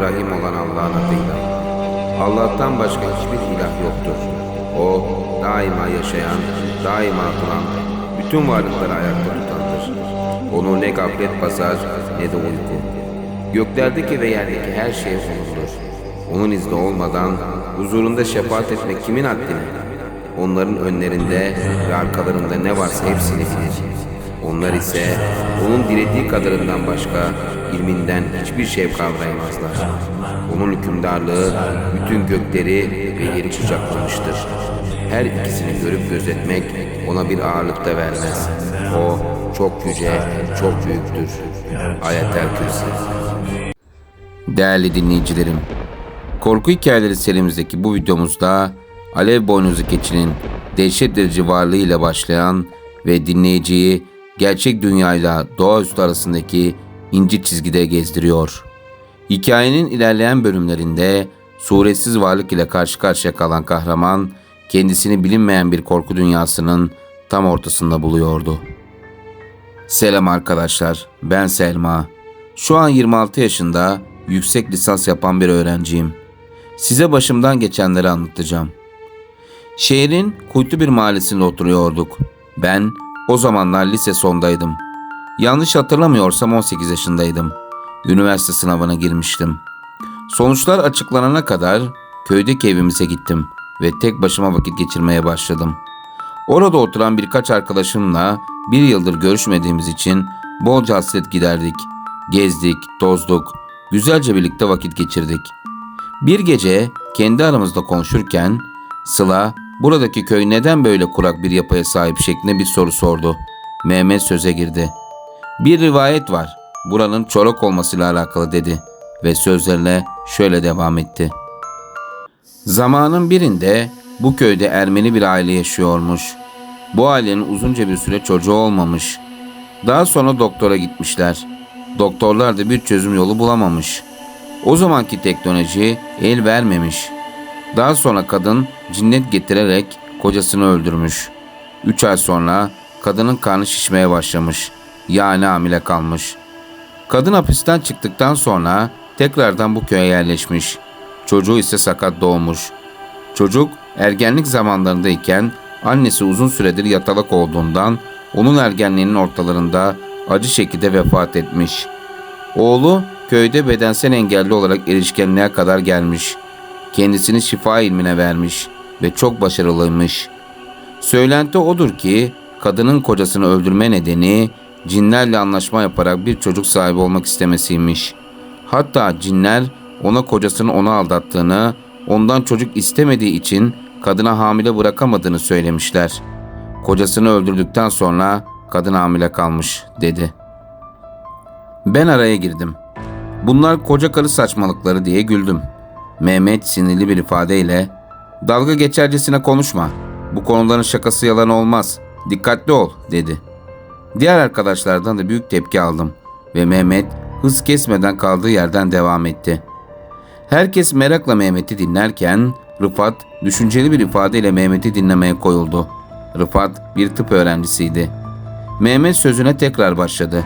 Rahim olan Allah'ın adıyla. Allah'tan başka hiçbir ilah yoktur. O daima yaşayan, daima duran, bütün varlıkları ayakta tutandır. Onu ne gaflet basar ne de uyku. Göklerdeki ve yerdeki her şey O'nundur. Onun izni olmadan huzurunda şefaat etmek kimin haddine? Onların önlerinde ve arkalarında ne varsa hepsini bilir. Onlar ise onun dilediği kadarından başka ilminden hiçbir şey kavrayamazlar. Onun hükümdarlığı bütün gökleri ve yeri kucaklamıştır. Her ikisini görüp gözetmek ona bir ağırlık da vermez. O çok yüce, çok büyüktür. Ayetel Kürsi. Değerli dinleyicilerim, Korku Hikayeleri serimizdeki bu videomuzda Alev Boynuzu Keçi'nin dehşet verici varlığıyla başlayan ve dinleyiciyi gerçek dünyayla doğaüstü arasındaki ince çizgide gezdiriyor. Hikayenin ilerleyen bölümlerinde suresiz varlık ile karşı karşıya kalan kahraman kendisini bilinmeyen bir korku dünyasının tam ortasında buluyordu. Selam arkadaşlar, ben Selma. Şu an 26 yaşında yüksek lisans yapan bir öğrenciyim. Size başımdan geçenleri anlatacağım. Şehrin kuytu bir mahallesinde oturuyorduk. Ben o zamanlar lise sondaydım. Yanlış hatırlamıyorsam 18 yaşındaydım. Üniversite sınavına girmiştim. Sonuçlar açıklanana kadar köydeki evimize gittim ve tek başıma vakit geçirmeye başladım. Orada oturan birkaç arkadaşımla bir yıldır görüşmediğimiz için bolca hasret giderdik. Gezdik, tozduk, güzelce birlikte vakit geçirdik. Bir gece kendi aramızda konuşurken Sıla buradaki köy neden böyle kurak bir yapıya sahip şeklinde bir soru sordu. Mehmet söze girdi. Bir rivayet var. Buranın çorak olmasıyla alakalı dedi ve sözlerine şöyle devam etti. Zamanın birinde bu köyde Ermeni bir aile yaşıyormuş. Bu ailenin uzunca bir süre çocuğu olmamış. Daha sonra doktora gitmişler. Doktorlar da bir çözüm yolu bulamamış. O zamanki teknoloji el vermemiş. Daha sonra kadın cinnet getirerek kocasını öldürmüş. Üç ay sonra kadının karnı şişmeye başlamış. Yani hamile kalmış. Kadın hapisten çıktıktan sonra tekrardan bu köye yerleşmiş. Çocuğu ise sakat doğmuş. Çocuk ergenlik zamanlarındayken annesi uzun süredir yatalak olduğundan onun ergenliğinin ortalarında acı şekilde vefat etmiş. Oğlu köyde bedensel engelli olarak erişkinliğe kadar gelmiş. Kendisini şifa ilmine vermiş ve çok başarılıymış. Söylenti odur ki kadının kocasını öldürme nedeni cinlerle anlaşma yaparak bir çocuk sahibi olmak istemesiymiş. Hatta cinler ona kocasının onu aldattığını, ondan çocuk istemediği için kadına hamile bırakamadığını söylemişler. Kocasını öldürdükten sonra kadın hamile kalmış dedi. Ben araya girdim. Bunlar koca karı saçmalıkları diye güldüm. Mehmet sinirli bir ifadeyle dalga geçercesine konuşma. Bu konuların şakası yalan olmaz. Dikkatli ol dedi. Diğer arkadaşlardan da büyük tepki aldım ve Mehmet hız kesmeden kaldığı yerden devam etti. Herkes merakla Mehmet'i dinlerken Rıfat düşünceli bir ifadeyle Mehmet'i dinlemeye koyuldu. Rıfat bir tıp öğrencisiydi. Mehmet sözüne tekrar başladı.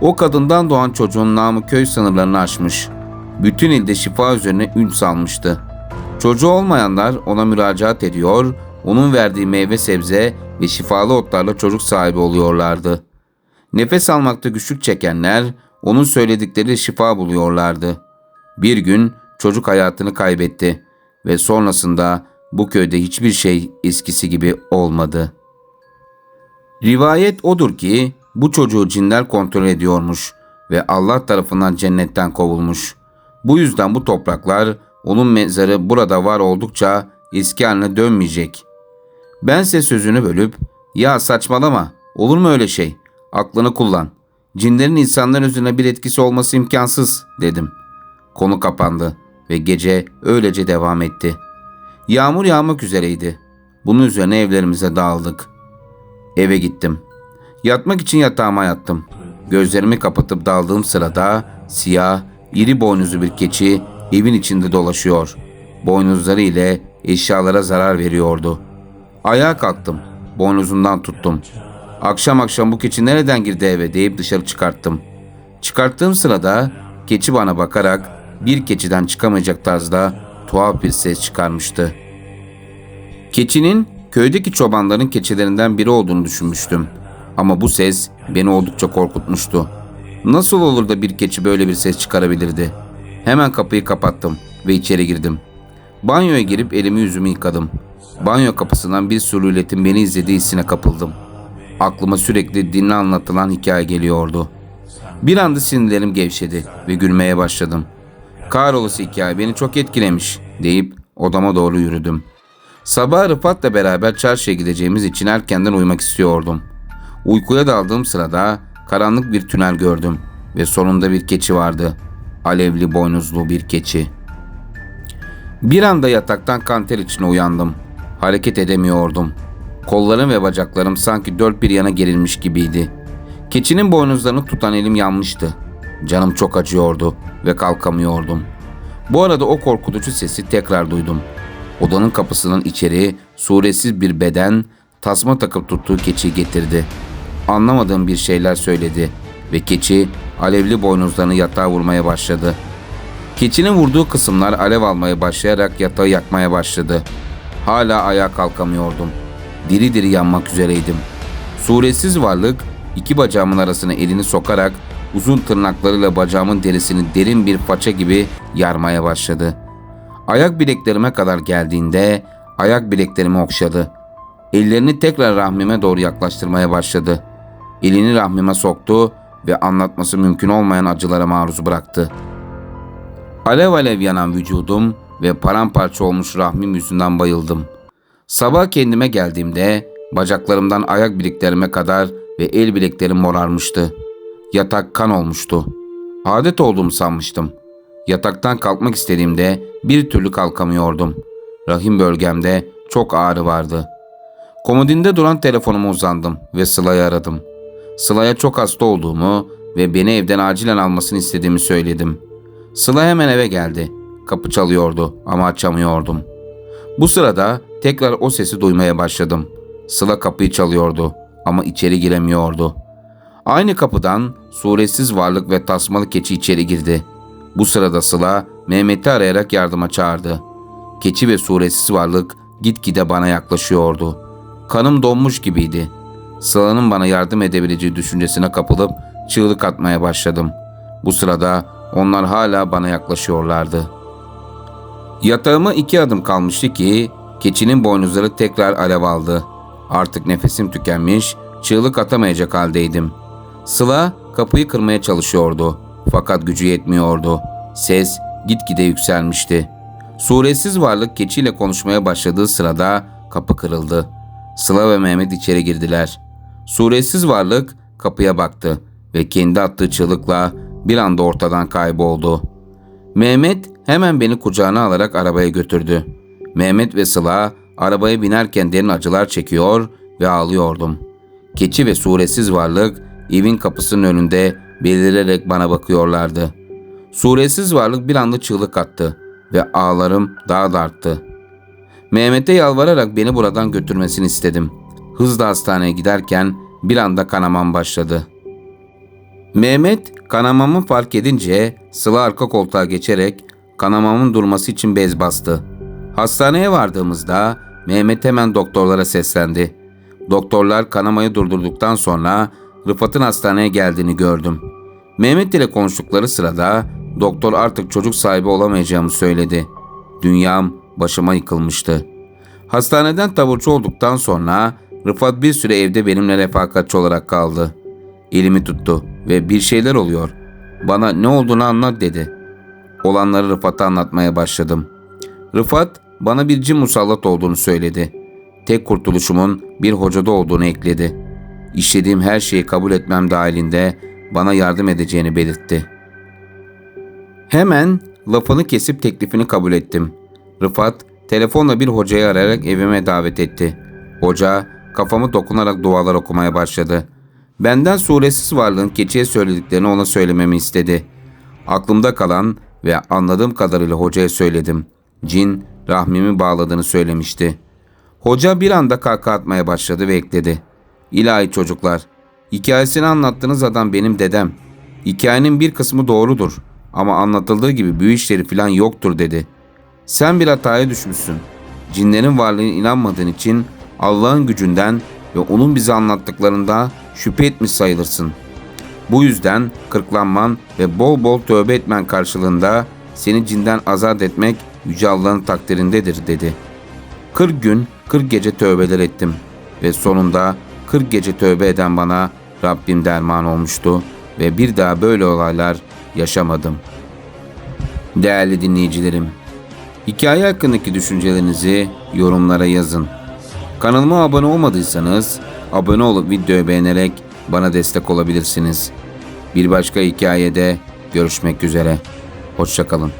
O kadından doğan çocuğun namı köy sınırlarını aşmış. Bütün ilde şifa üzerine ün salmıştı. Çocuğu olmayanlar ona müracaat ediyor, onun verdiği meyve sebze ve şifalı otlarla çocuk sahibi oluyorlardı. Nefes almakta güçlük çekenler onun söyledikleriyle şifa buluyorlardı. Bir gün çocuk hayatını kaybetti ve sonrasında bu köyde hiçbir şey eskisi gibi olmadı. Rivayet odur ki bu çocuğu cinler kontrol ediyormuş ve Allah tarafından cennetten kovulmuş. Bu yüzden bu topraklar onun mezarı burada var oldukça eski haline dönmeyecek. Bense sözünü bölüp ya saçmalama olur mu öyle şey aklını kullan. Cinlerin insanların üzerine bir etkisi olması imkansız dedim. Konu kapandı ve gece öylece devam etti. Yağmur yağmak üzereydi. Bunun üzerine evlerimize dağıldık. Eve gittim. Yatmak için yatağıma yattım. Gözlerimi kapatıp daldığım sırada siyah, iri boynuzlu bir keçi evin içinde dolaşıyor. Boynuzları ile eşyalara zarar veriyordu. Ayağa kalktım. Boynuzundan tuttum. Akşam akşam bu keçi nereden girdi eve deyip dışarı çıkarttım. Çıkarttığım sırada keçi bana bakarak bir keçiden çıkamayacak tarzda tuhaf bir ses çıkarmıştı. Keçinin köydeki çobanların keçilerinden biri olduğunu düşünmüştüm. Ama bu ses beni oldukça korkutmuştu. Nasıl olur da bir keçi böyle bir ses çıkarabilirdi? Hemen kapıyı kapattım ve içeri girdim. Banyoya girip elimi yüzümü yıkadım. Banyo kapısından bir sürületin beni izlediği hissine kapıldım. Aklıma sürekli dinle anlatılan hikaye geliyordu. Bir anda sinirlerim gevşedi ve gülmeye başladım. Kahrolası hikaye beni çok etkilemiş deyip odama doğru yürüdüm. Sabah Rıfat'la beraber çarşıya gideceğimiz için erkenden uyumak istiyordum. Uykuya daldığım sırada karanlık bir tünel gördüm ve sonunda bir keçi vardı. Alevli boynuzlu bir keçi. Bir anda yataktan kanter içine uyandım. Hareket edemiyordum. Kollarım ve bacaklarım sanki dört bir yana gerilmiş gibiydi. Keçinin boynuzlarını tutan elim yanmıştı. Canım çok acıyordu ve kalkamıyordum. Bu arada o korkutucu sesi tekrar duydum. Odanın kapısının içeri suresiz bir beden tasma takıp tuttuğu keçiyi getirdi. Anlamadığım bir şeyler söyledi ve keçi alevli boynuzlarını yatağa vurmaya başladı. Keçinin vurduğu kısımlar alev almaya başlayarak yatağı yakmaya başladı. Hala ayağa kalkamıyordum. Diri diri yanmak üzereydim. Suresiz varlık iki bacağımın arasına elini sokarak uzun tırnaklarıyla bacağımın derisini derin bir faça gibi yarmaya başladı. Ayak bileklerime kadar geldiğinde ayak bileklerimi okşadı. Ellerini tekrar rahmime doğru yaklaştırmaya başladı. Elini rahmime soktu ve anlatması mümkün olmayan acılara maruz bıraktı. Alev alev yanan vücudum ve paramparça olmuş rahmim yüzünden bayıldım. Sabah kendime geldiğimde bacaklarımdan ayak bileklerime kadar ve el bileklerim morarmıştı. Yatak kan olmuştu. Adet olduğumu sanmıştım. Yataktan kalkmak istediğimde bir türlü kalkamıyordum. Rahim bölgemde çok ağrı vardı. Komodinde duran telefonuma uzandım ve Sıla'yı aradım. Sıla'ya çok hasta olduğumu ve beni evden acilen almasını istediğimi söyledim. Sıla hemen eve geldi. Kapı çalıyordu ama açamıyordum. Bu sırada tekrar o sesi duymaya başladım. Sıla kapıyı çalıyordu ama içeri giremiyordu. Aynı kapıdan suresiz varlık ve tasmalı keçi içeri girdi. Bu sırada Sıla Mehmet'i arayarak yardıma çağırdı. Keçi ve suresiz varlık gitgide bana yaklaşıyordu. Kanım donmuş gibiydi. Sıla'nın bana yardım edebileceği düşüncesine kapılıp çığlık atmaya başladım. Bu sırada onlar hala bana yaklaşıyorlardı. Yatağıma iki adım kalmıştı ki keçinin boynuzları tekrar alev aldı. Artık nefesim tükenmiş, çığlık atamayacak haldeydim. Sıla kapıyı kırmaya çalışıyordu. Fakat gücü yetmiyordu. Ses gitgide yükselmişti. Suresiz varlık keçiyle konuşmaya başladığı sırada kapı kırıldı. Sıla ve Mehmet içeri girdiler. Suresiz varlık kapıya baktı ve kendi attığı çığlıkla bir anda ortadan kayboldu. Mehmet hemen beni kucağına alarak arabaya götürdü. Mehmet ve Sıla arabaya binerken derin acılar çekiyor ve ağlıyordum. Keçi ve suresiz varlık evin kapısının önünde belirerek bana bakıyorlardı. Suresiz varlık bir anda çığlık attı ve ağlarım daha da arttı. Mehmet'e yalvararak beni buradan götürmesini istedim. Hızla hastaneye giderken bir anda kanamam başladı. Mehmet kanamamı fark edince Sıla arka koltuğa geçerek kanamamın durması için bez bastı. Hastaneye vardığımızda Mehmet hemen doktorlara seslendi. Doktorlar kanamayı durdurduktan sonra Rıfat'ın hastaneye geldiğini gördüm. Mehmet ile konuştukları sırada doktor artık çocuk sahibi olamayacağımı söyledi. Dünyam başıma yıkılmıştı. Hastaneden taburcu olduktan sonra Rıfat bir süre evde benimle refakatçi olarak kaldı. Elimi tuttu ve bir şeyler oluyor. Bana ne olduğunu anlat dedi. Olanları Rıfat'a anlatmaya başladım. Rıfat bana bir cin musallat olduğunu söyledi. Tek kurtuluşumun bir hocada olduğunu ekledi. İşlediğim her şeyi kabul etmem dahilinde bana yardım edeceğini belirtti. Hemen lafını kesip teklifini kabul ettim. Rıfat telefonla bir hocayı arayarak evime davet etti. Hoca kafamı dokunarak dualar okumaya başladı. Benden suresiz varlığın keçiye söylediklerini ona söylememi istedi. Aklımda kalan ve anladığım kadarıyla hocaya söyledim. Cin rahmimi bağladığını söylemişti. Hoca bir anda kahkaha atmaya başladı ve ekledi. İlahi çocuklar, hikayesini anlattığınız adam benim dedem. Hikayenin bir kısmı doğrudur ama anlatıldığı gibi büyü işleri falan yoktur dedi. Sen bir hataya düşmüşsün. Cinlerin varlığına inanmadığın için Allah'ın gücünden ve onun bize anlattıklarında şüphe etmiş sayılırsın. Bu yüzden kırklanman ve bol bol tövbe etmen karşılığında seni cinden azat etmek Yüce Allah'ın takdirindedir dedi. 40 gün 40 gece tövbeler ettim ve sonunda 40 gece tövbe eden bana Rabbim derman olmuştu ve bir daha böyle olaylar yaşamadım. Değerli dinleyicilerim, hikaye hakkındaki düşüncelerinizi yorumlara yazın. Kanalıma abone olmadıysanız abone olup videoyu beğenerek bana destek olabilirsiniz. Bir başka hikayede görüşmek üzere. Hoşçakalın.